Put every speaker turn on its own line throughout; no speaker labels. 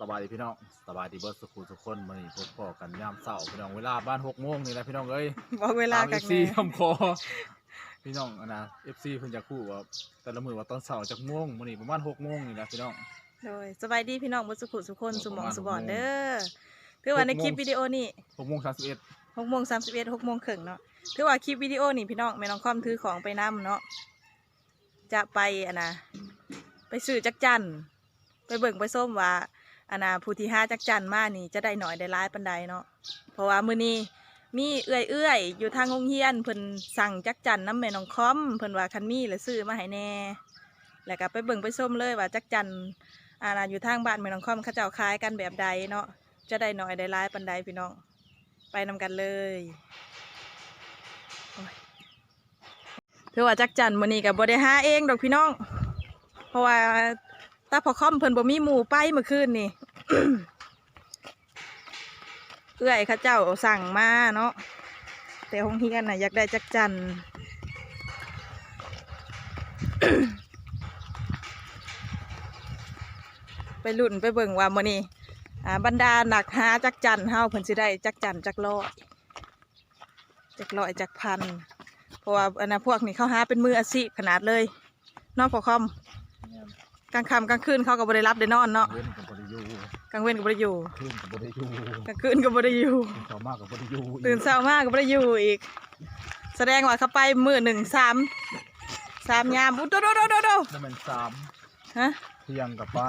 สบายดีพี่น้องสบายดีเบิร์ดสุขุทุกคนมานี่พบพ่อกันยามเสาร์พี่น้องเวลาบ้านหกโมงนี่แหละพี่น้องเอ้ย
บอกเวลา
ตาม
กั
เอนฟซีทำคอพี่น้องอะนะเอฟซีเพิ่นจะคู่ว่าแต่ละมือว่าตอนเสาร์จากโมงมื้อนี้ประมาณหกโมงนี่แหละพี่น้อง
โดยสบายดีพี่น้องบุสุขุสุคน
โอ้
สมอง
ประมาณ
สบอน
หกโมง
เด้อถือว่าใน
หกโมง
คลิปวิดีโอนี่
หกโมงสามสิบเอ็ด
หกโมงสามสิบเอ็ดหกโมงครึ่งเนาะถือว่าคลิปวิดีโอนี่พี่น้องแม่น้องคอมถือของไปนํเนาะจะไปอะนะไปซื้อจักจันไปเบิ่งไปส้มว่า อะนะผู้ที่ห้าจักจันมานี่จะได้หน่อยได้ร้ายปันใดเนาะเพราะว่ามือนี้มีเอื้อยเอื้อยๆอยู่ทางโรงเรียนเพิ่นสั่งจักจันน้ำแม่น้องคอมเพิ่นว่าคันมีแล้วซื้อมาให้แน่ แล้วก็ไปเบิ่งไปส้มเลยว่าจักจันอ่าอยู่ทางบ้านแม่น้องคอมเขาเจ้าคล้ายกันแบบใดเนาะจะได้หน่อยได้ร้ายปันใดพี่น้องไปนำกันเลยโอ้ยถือว่าจักจันมือนี้กับบได้หาเองดอกพี่น้อง เพราะว่า ตาพอค่อมเพิ่นบ่มีหมูไปเมื่อคืนนี่เอื้อยเข้าเจ้าสั่งมาเนาะแต่ห้องเฮียนน่ะอยากได้จักจันไปลุ่นไปเบิ่งว่ามื้อนี้อ่าบรรดาหนักหาจักจันเฮาเพิ่นสิได้จักจันจักร้อยจักร้อยจักพันเพราะว่าอันนะพวกนี้เขาหาเป็นมืออาชีพขนาดเลยนอกพอคอม กลางค่ำกลางคืนเขาก็บ่ได้รับได้นอนเนาะ
เว้นกับบริยู
กลางเว้นก็บ่ได้อยู่
ขึ้นกับบริยู
กลางคืนก็บ่ได้อยู่
ตื่นเช้ามากกับบริยู
ตื่นเช้ามากก็บ่ได้อยู่อีก แสดงว่าเขาไปมื้อหนึ่งสามสามยามอุ๊ยโดโดโดโดโด
นั่นมันสาม
ฮะ
เที่ยงกับไป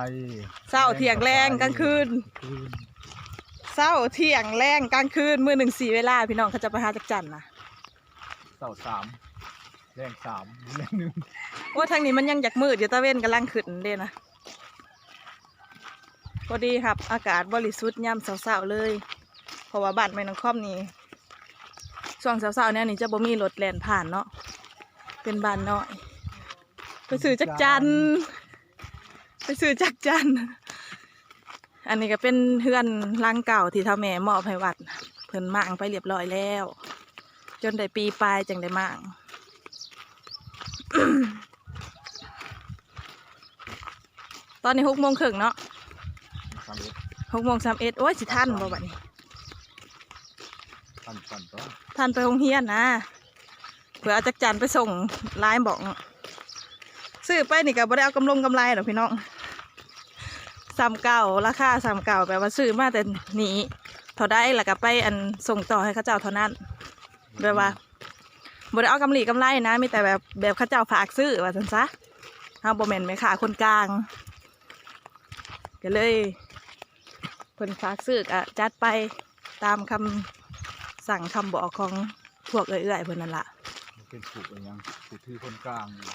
เช้าเที่ยงแรงกลางคืน
คืน
เช้าเที่ยงแรงกลางคืนมื้อหนึ่งสี่เวลาพี่น้องเขาจะไปหาจักจันนะ
เสาร์สามแรงสามแรงหนึ่ง
โอ้ทางนี้มันยังอยากมืดอยู่ตะเว้นกำลังขึ้นเด้นะพอดีครับ อากาศบริสุทธิ์ย่ำเสาๆเลย เพราะว่าบ้านไม่น้องคอมนี่ช่วงเสาๆเนี่ยนี่จะบ่มีรถแล่นผ่านเนาะเป็นบ้านน้อย ไปซื้อจักจันไปซื้อจักจันอันนี้ก็เป็นเฮือนหลังเก่าที่ท่าแม่มอบให้วัด เพิ่นมั่างไปเรียบร้อยแล้ว จนได้ปีปลายจังได้มั่าง ตอนนี้หกโมงครึ่งเนาะ
สามเอ็ด
หกโมงสามเอ็ดโอ้ยสิทันบ่บัดนี้
ตันตันตัว
ทันไปโรงเรียนนะเผื่อเอาจักรจันทร์ไปส่งไลน์บอกซื้อไปนี่ก็บ่ได้เอากำลงกำไรหรอกพี่น้องสามเก่าราคาสามเก่าแปลว่าซื้อมาแต่หนีเท่าได้แล้วก็ไปอันส่งต่อให้เข้าเจ้าเท่านั้นแบบว่าบ่ได้เอากำไรกำไรนะมีแต่แบบแบบเข้าเจ้าฝากซื้อว่าซั่นซะเฮาบ่แม่นแม่ค้าคนกลาง ก็เลยเพิ่นฝากซื้อก็จัดไปตามคำสั่งคำบอกของพวกเอื่อยๆเพิ่นนั่นละ
มันเป็นผูกอะไรยังผูกทือคนกลางนี่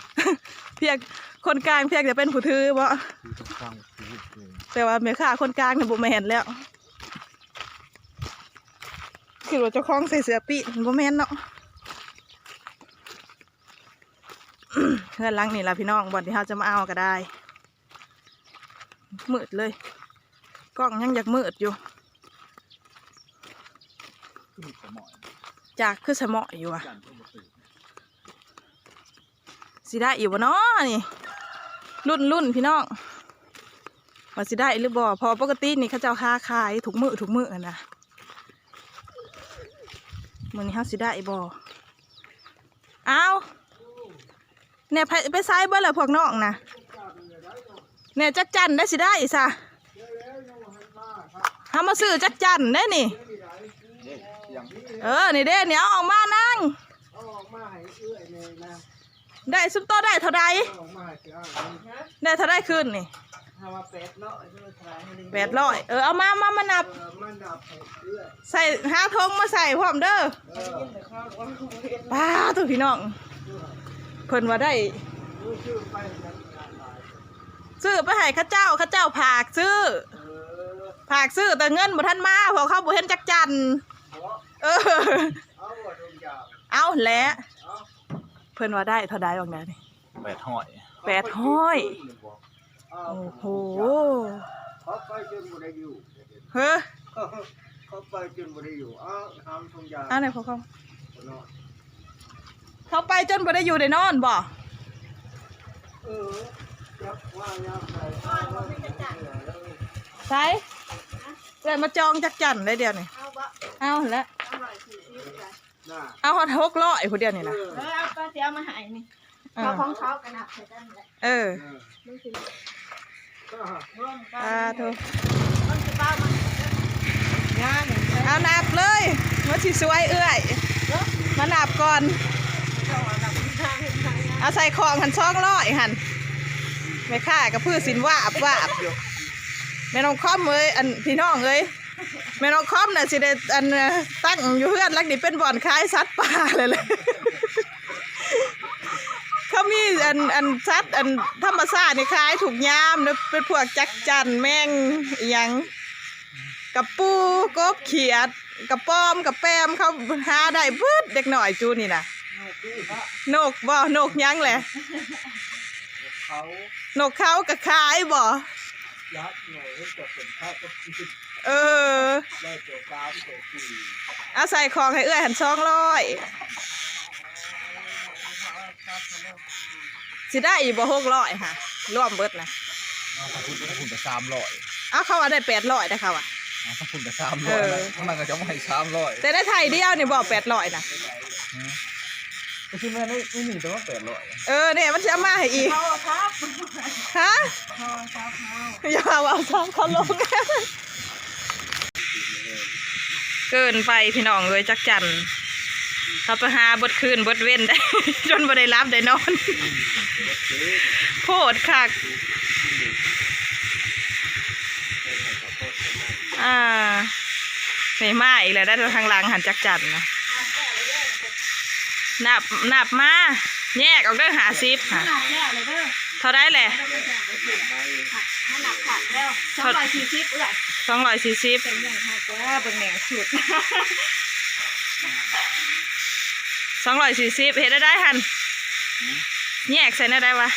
เพียงคนกลางเพียงจะเป็นผู้ถือบ่
ทือคนกลางชีวิตเลย
แต่ว่าแม่ค้าคนกลางเนี่ยบ่แม่นแล้วคือว่าเจ้าของใส่เสื้อปีนบ่แม่นเนาะ เพื่อนหลังนี่ล่ะพี่น้องบ่อนที่เฮาจะมาเอาก็ได้ มืดเลยกล้องยังอยากมืดอยู่ จากคือสมออยู่อะสิได้อยู่บ่เนาะนี่ รุ่นรุ่นพี่น้องว่าสิได้หรือบ่พอปกตินี่เขาเจ้าค้าขายถุกมือถุกมืออะนะมือนี้เฮาสิได้บ่เอาเนี่ยไปไปซ้ายเบิ่ล่ะพวกน้องนะ เนี่ยจักจันได้สิได้อีซะเฮามาซื้อจักจันได้นี่
เด็กยัง
เออ นี่เด้เนี่ยเอาออกมานั่งได้ซุปโตได้เท่าใดได้เท่าใดขึ้นนี่แปดร้อยเออเอามามามานับ
เออมันดับใส่
ห้าทงมาใส่พร้อมเด้อ
ป้าวว่าเขาเห็น
ป้าตัวพี่น้องเพิ่นว่าได้ ซื้อไปให้ข้าเจ้าข้าเจ้าผากซื้อ
เออ
ผากซื้อแต่เงินบ่ทันมาเพอเขาบ่เห็นจักจัน
เอา
เออ
เอาว่าทุกอย่าง
เอาแหละ
เอา
เพิ่นว่าได้เท่าใดบอกได้นี่
แปดหอย
แปดห้อย
เอา
โอ้โห
เขาไปจนบ่ได้อยู่
เฮ้อ
เขาไปจนบ่ได้อยู่เอาทำทุกอย่าง
เอาไหนพอเขา
เนาะ
เขาไปจนบ่ได้อยู่ได้นอนบ่
เออยักว่ายาม ใส่เอาไว้ให้เอื้อยเลย
ใส่เลยมาจองจักจันเลยเดียวนี่
เอาบ่
เอาแล้ว
อร่อยสี่สิบจ้ะ
น่ะ
เอาฮอดหกร้อยผู้เดียวนี่นะ
เออ
เออเอาไปเสียมาใหายนี่
เอ
เขา
อ
ของเขากันนะใส่กันแหละ
เออ
เออ
มึงสิ
ก็
ร่วมกัน
อ่าโถู
มึงสิป้ามัน
งานเอานับเลยมาสิสวยเอื้อยมานับก่อน เอาใส่ของหันช่องร้อยหัน ไม่ค่ากับพืชสินว่าอับว่าอับอยู่แม่น้องคอมเอ้ยอันพี่น้องเอ้ยแม่น้องคอมน่ะสิได้อันเอ่อตั้งอยู่เพื่อนลักนี่เป็นบ่อนขายสัตว์ป่าเลยเลยเขามีอันอันสัตว์อันธรรมชาตินี่ขายถูกยามเนอะเป็นพวกจักจันแมงอิหยังกับปูกบเขียดกับป้อมกับแปมเขาหาได้เบิดเด็กหน่อยจูนี่นะนกบ่นกหยังแหละ
เขา
นกเขาก็ขายบ่
ยัดหน่อยให้จบเป็นข้าวก็คิด
เออ
ได้เกี่ยวกับเกี่ยวกับ
เอาใส่ของให้เอื้อยหันสองร้อยสิได้อีกบ่หกร้อยค่ะรวมเบิดนะ
เอาถ้าคุณถ้าคุณกับสามร้อย
เอาเขาว่าได้แปดร้อยได้ค่ะว่ะ
เอาถ้าคุณกับสาม
เอ
ร้อย
อ
ข้างหลังก็จะไม่ให้สามร้อย
แต่ได้ไทยเดียวนี่บอกแปดร้อยนะ
ก็คือแม่ไม่ไม่มีแต่ว่าแปดร้อย
เออเนี่ยมันจะเอามาให้อีก
เขาครับ
ฮะ
เขาครับเขา
อย่าเอาซ้ำเขาลง เกินไปพี่น้องเลยจักจันเขาไปหาบดคืนบดเว้นได้ จนบ่ได้รับได้นอน โพดคักอ่าไม่มาอีกแล้วได้ทางหลังหันจักจันนะ นับนับมา แยกออกเด้อหาซิป
ข
ค่ะ
นาดแล้วเลยเด้อ
เท่าได้แหละ
ขนาดขาดแล้วสองร้อยสี่สิบเอื้อย
สองร้อยสี่สิบ
เป็นอย่างไรจ้าเป็นแหน่งสุด
สองร้อยสี่สิบเห็นได้ได้หันแยกใส่ได้ได้วะ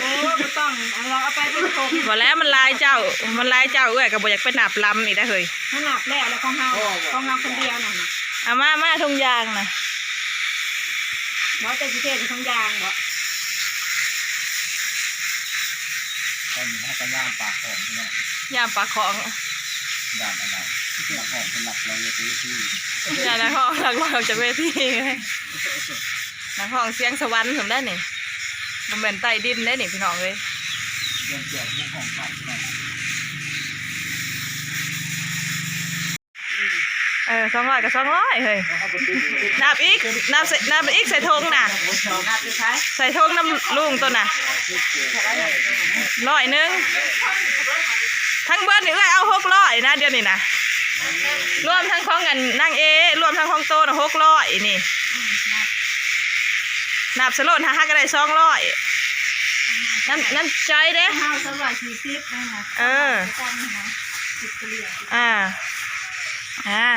โอ้ไม่ต้องเอาเราเอาไปเป็นโคม
บอกแล้วมันลายเจ้า มันลายเจ้าเอ้อยก็บอกอยากไปหนับลำอีกได้อเฮ้ย
ขนาดแล้วแล้วของเฮาของเฮาคนเดียวน่ะนะ
เอามามาทงยางนะ
บ่แต่สิเทศเป็นของยางบ่
ตอนนี้ให้กันย่างปากของพี่น้อง
ยามปลาของ
ด่านอะไรที่หลักของเป็นหลักร้อยเลยที่
ยามนักห้องหลักลอยออกจากเวทีนักห้องเสียงสวรรค์ผมได้นี่มันเป็นใต้ดินได้นี่พี่น้องเลย
เรื่องเกี่ยวกับเรื่องของขายพี่น้อง
เออสองร้อยกับสองร้อยเฮ้ยนับอีกนับใส่นับอีกใส่ธงน่ะ
นับสุดท้าย
ใส่ธงน้ำลุงตัวน่ะร้อยหนึ่งทั้งเบิร์ดนี่เอ้ยเอาหกร้อยนะเดี๋ยวนี้นะรวมทั้งของกันนางเอรวมทั้งของโตนะหกร้อยนี่นับสโลดห้าห้าก็ได้สองร้อยนั่นนั่นจอยเด้
เฮาสองร้อยสี่สิบนั่นน่ะ
เออ
กันนะสิบเกลียว
อ่า อ่า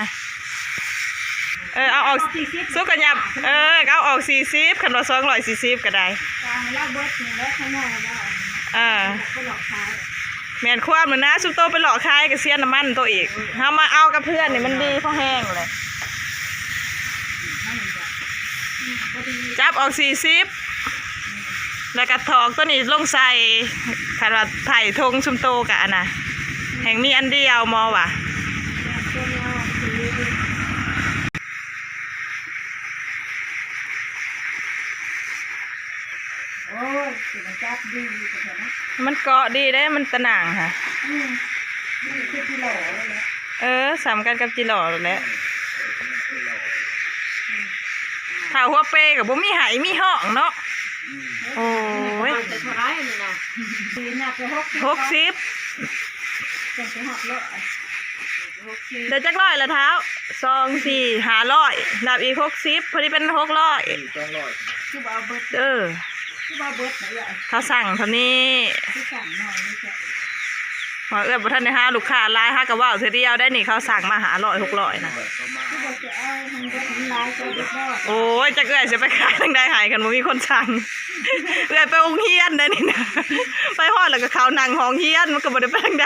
เออเอาออก
สี่สิบ
สู้กันยับเออเอาออกสี่สิบคันว่าสองร้อยสี่สิบก็ได้
กลางแล้วเบิดนี่แล้วข้างนอกแล้ว
อ่า
ก็หลอกขาย
แมนความเหมือนนะสุโตไปหลอกคายกับเสียน้ำมันตัวอีกเอามาเอากับเพื่อนนี่มันดีเพราะแห้งเลย
พอดี
จับออกสี่สิบแล้วก็ถอกตัวนี้ลงใส่คันว่าไถ่ทงชุมโตกะอันนะแห่งมีอันเดียวมอว่ะ
ตัวเนาะคือโอ้ ยสิมันจับดีกันนะ
มันเกาะดีได้มันตะหนังค่ะ
อืมนี่คือที่หล่อเลยแหละ
เออสามกันกับจิหล่อแหล้วถ้าหัวเปกับบ่มีไหายมีห้องเนาะโอ้ย
จะเท่าไรนี่นะดีน่ะไปหกสิบ
หกสิบ
จะไปหกร้อยหกสิบ
เดี๋ยวจักร้อยละเท้าสองสี่หาร้อยนับอีกหกสิบพอดีเป็นหกร้อย
สี่ต้องร้อย
คือว่าเอาเบิด
เออ
คือว่าเบิดไหนอะ
เขาสั่งเท่านี้
คือสั่งหน่อยนี่จะ
หมอเอื้อบ่ทันได้หาลูกค้าหลายหากะเว้าเทื่อเดียวได้นี่เขาสั่งมาหาร้อยหกร้อยนะ
ประมาณ
คือว่าจะเอาทางเบิดทางลายจะเบิดรอด
โอ้ยจักเอื้อยสิไปขายทางใดหายกันบ่มีคนสั่งเอื้อยไปโรงเรียนได้นี่นะไปฮอดแล้วก็เขานั่งห้องเรียนมันก็บ่ได้ไปทางใด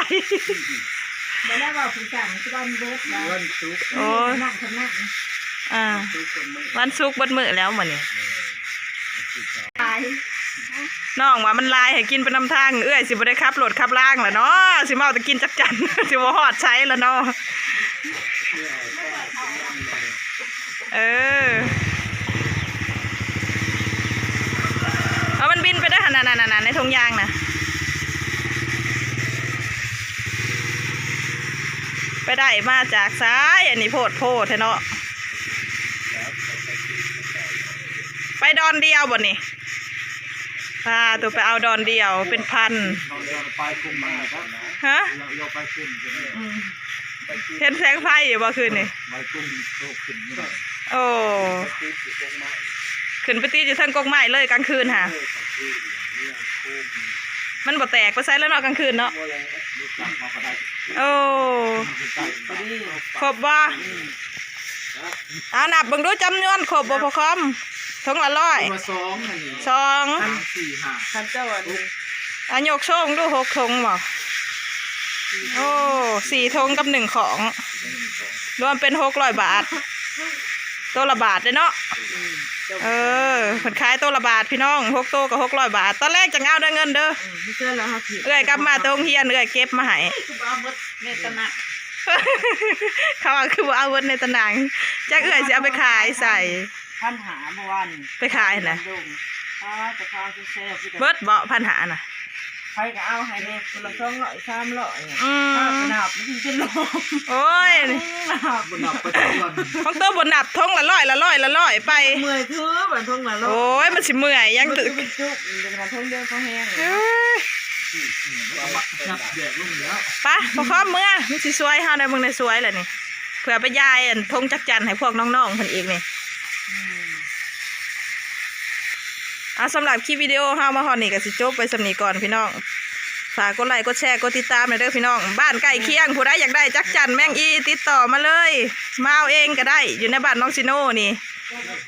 เดี๋ยวแล้วว่าผู้สั่งคือว่าเบิดแล้ว
วันศุกร์
โอ้ย
นั่งคนนั่ง
อ่า
ศุกร์คนไม่
วันศุกร์เบิดมื้อแล้วมื้อนี้
ตาย
น้องว่ามันลายให้กินเป็นน้ำทางเอื้อยสิบ่ได้ขับรถขับล่างแหละเนาะสิมาเอาแต่กินจักจัน สิบ่ฮอดใช้แล้วเนาะเออเอามันบินไปได้ขนาดนั้นๆในทงยางนะไปได้มาจากซ้ายอันนี้โพดโพดเนาะไปดอนเดียวบ่นี่ พาตัวไปเอาดอนเดียวเป็นพัน
เราเดินไปกลุ่มมาครับ
ฮะ
เราเราไปกลุ่มกันเลย
เห็นแสงไฟอยู่บ่คืนนี่
ไปกลุ่มโตขึ้นนี่แหละ
โอ้ขึ้นไปตีอยู่เทั้งกกไม้เลยกลางคืนค่ะมันบ่แตกไปใส่แล้วเนาะกลางคืนเนาะโอ้
ใกล้
ครบบ่เอานับบิ่งดูจำนวนครบบ่พอคอม ทงละร้อย
มาสองอันนี้
สอง
สามสี่ห้า
ท่านเจ้าอันนี้
อายกโชงดูหกทงบ่โอ้สี่ทงกับหนึ่งของ รวมเป็นหกร้อยบาท ตัวละบาทเลยเนาะเออผลขายตัวละบาทพี่น้องหกตัวกับหกร้อยบาท ตอนแรกจะเอาได้เงินเด้อ
ไม่ใช่แล้วครับพี่
เอ้อยกลับมาตรงเฮียนเอ้อยเก็บมาให้
คือเอาหมดเมตนะ
เขาว่าคือว่าเอาเวินในตะหนังจักเอ้อยสิเอาไปขายใส่
พันหาเมื่อวัน
ไปขายนะ
ดุงถ้าจะข้าวจะแซ่บ
เบิดเบาะพันหาน่ะ
ใครก็เอาให้เด็กคนละสองร้อยสามร้อย
อื
ถ้ามกระดับมันจะลม
โอ้ย
บนหนับไปทุกวัน
ของตัวบนนับทงละร้อยละร้อยละร้อยไป
เมื่อยคือแบบทงละร้อย
โอ้ยมันสิเมื่อยยังตึก
เป็นจุกเป็นกระทงเดียวก็แห้ง
เอ้ย
เอามางับแดดลุ่มแล้ว
ไปพอคอมเมื่อมันสิสวยเฮาได้มึงได้สวยแหละนี่เผื่อไปยายอันทงจักจันให้พวกน้องๆเพิ่นอีกนี่ อะสำหรับคลิปวิดีโอเฮามาฮอดนี่ก็สิจบไปสำนี้ก่อนพี่น้องฝากกดไลค์กดแชร์กดติดตามหน่อยเด้อพี่น้อง บ้านใกล้เคียงผู้ใดอยากได้จักจันแมงอีติดต่อมาเลย มาเอาเองก็ได้อยู่ในบ้านน้องซิโน่นี่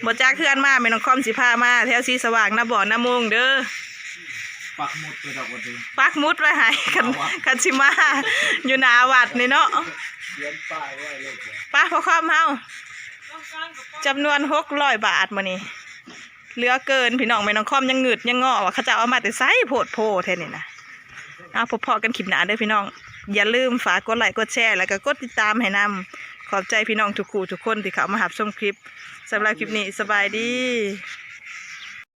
บ่จักเพื่อนมาไม่น้องคอมสิพามาแถวสีสว่างนาบ่อนามุงเด้อ
ปักหมุดไปดอกวันเดียว
ปักหมุดไว้ให้คันคันสิมาอยู่หน้าวัดนี่เนาะ
เขียนป้ายไว้เลย
ไป้าพอคอมเฮาจำนวน600บาทมื้อนี้ เหลือเกินพี่น้องแม่น้องคอมยังหงึดยังงอว่าเขาจะเอามาแต่ไสโพดโพแท้นี่นะเอาพอๆกันคลิปหนาเด้อพี่น้อง อย่าลืมฝากกดไลค์กดแชร์แล้วก็กดติดตามให้นำขอบใจพี่น้องทุกคู่ทุกคนที่เข้ามาหับชมคลิปสำหรับคลิปนี้สบายดี